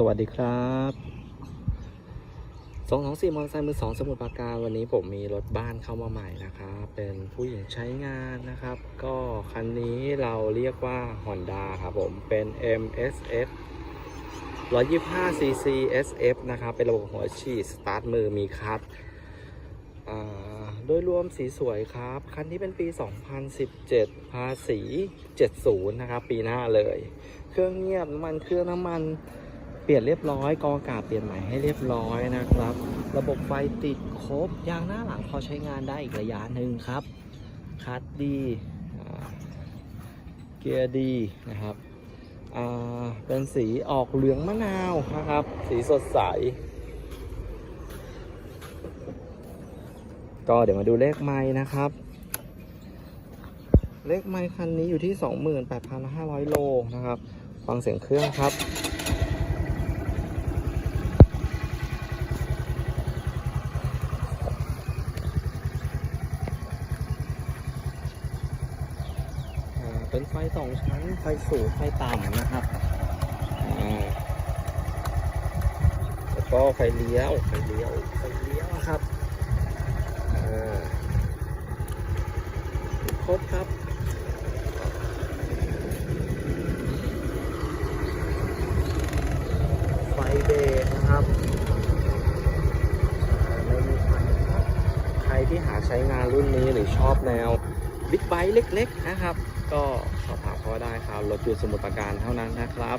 สวัสดีครับสองสองสี่มอเตอร์ไซค์มือสองสมุทรปราการวันนี้ผมมีรถบ้านเข้ามาใหม่นะครับ เป็นผู้หญิงใช้งานนะครับ ก็คันนี้เราเรียกว่า Honda ครับผม เป็น MSF 125 cc SF นะครับ เป็นระบบหัวฉีดสตาร์ทมือมีคัทอ่าโดยรวมสีสวยครับ คันนี้เป็นปี 2017 ภาษี 70 นะครับ ปีหน้าเลย เครื่องเงียบน้ำมันเครื่องน้ำมัน เปลี่ยนเรียบร้อยกองอากาศเปลี่ยนใหม่ให้เรียบร้อยนะครับ ระบบไฟติดครบยางหน้าหลังพอใช้งานได้อีกระยะหนึ่งครับคัดดีเกียร์ดีนะครับอ่าเป็นสีออกเหลืองมะนาวนะครับ สีสดใส ก็เดี๋ยวมาดูเลขไม้นะครับ เลขไมค์คันนี้อยู่ที่ 28,500 โลนะครับ ฟังเสียงเครื่องครับ เป็นไฟสองชั้น ไฟสูง ไฟต่ำนะครับอ่าแล้วก็ไฟเลี้ยว ไฟเลี้ยว ไฟเลี้ยวครับอ่าครบครับไฟเบรกนะครับไม่มีไฟครับ ใครที่หาใช้งานรุ่นนี้หรือชอบแนว บิ๊กไบค์เล็ก ๆ นะครับ ก็สอบถามเขาได้ครับรถอยู่สมุทรปราการเท่านั้นนะครับ